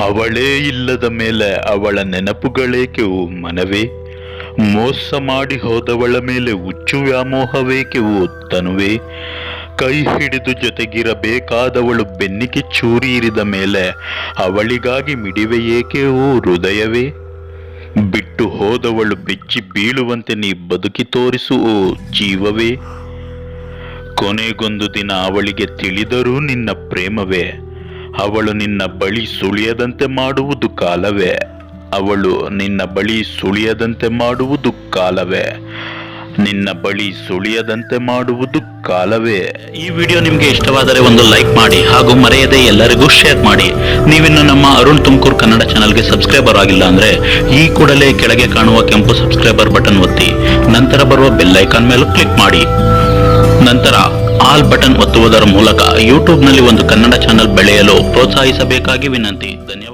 ಅವಳೇ ಇಲ್ಲದ ಮೇಲೆ ಅವಳ ನೆನಪುಗಳೇಕೆ ಓ ಮನವೇ? ಮೋಸ ಮಾಡಿ ಹೋದವಳ ಮೇಲೆ ಹುಚ್ಚು ವ್ಯಾಮೋಹವೇಕೆ ಓ ತನುವೆ? ಕೈ ಹಿಡಿದು ಜೊತೆಗಿರಬೇಕಾದವಳು ಬೆನ್ನಿಗೆ ಚೂರಿ ಇರಿದ ಮೇಲೆ ಅವಳಿಗಾಗಿ ಮಿಡಿವೆ ಓ ಹೃದಯವೇ? ಬಿಟ್ಟು ಹೋದವಳು ಬೆಚ್ಚಿ ಬೀಳುವಂತೆ ನೀ ಬದುಕಿ ತೋರಿಸು ಓ ಜೀವವೇ. ಕೊನೆಗೊಂದು ದಿನ ಅವಳಿಗೆ ತಿಳಿದರೂ ನಿನ್ನ ಪ್ರೇಮವೇ. ಅವಳು ನಿನ್ನ ಬಳಿ ಸುಳಿಯದಂತೆ ಮಾಡುವುದು ಕಾಲವೇ. ಅವಳು ನಿನ್ನ ಬಳಿ ಸುಳಿಯದಂತೆ ಮಾಡುವುದು ಕಾಲವೇ. ನಿನ್ನ ಬಳಿ ಸುಳಿಯದಂತೆ ಮಾಡುವುದು ಕಾಲವೇ. ಈ ವಿಡಿಯೋ ನಿಮಗೆ ಇಷ್ಟವಾದರೆ ಒಂದು ಲೈಕ್ ಮಾಡಿ ಹಾಗೂ ಮರೆಯದೆ ಎಲ್ಲರಿಗೂ ಶೇರ್ ಮಾಡಿ. ನೀವಿನ್ನು ನಮ್ಮ ಅರುಣ್ ತುಮಕೂರು ಕನ್ನಡ ಚಾನಲ್ಗೆ ಸಬ್ಸ್ಕ್ರೈಬರ್ ಆಗಿಲ್ಲ ಅಂದ್ರೆ ಈ ಕೂಡಲೇ ಕೆಳಗೆ ಕಾಣುವ ಕೆಂಪು ಸಬ್ಸ್ಕ್ರೈಬರ್ ಬಟನ್ ಒತ್ತಿ. ನಂತರ ಬರುವ ಬೆಲ್ ಐಕಾನ್ ಮೇಲೂ ಕ್ಲಿಕ್ ಮಾಡಿ. ನಂತರ ಆಲ್ ಬಟನ್ ಒತ್ತುವುದರ ಮೂಲಕ ಯೂಟ್ಯೂಬ್ನಲ್ಲಿ ಒಂದು ಕನ್ನಡ ಚಾನಲ್ ಬೆಳೆಯಲು ಪ್ರೋತ್ಸಾಹಿಸಬೇಕಾಗಿ ವಿನಂತಿ. ಧನ್ಯವಾದ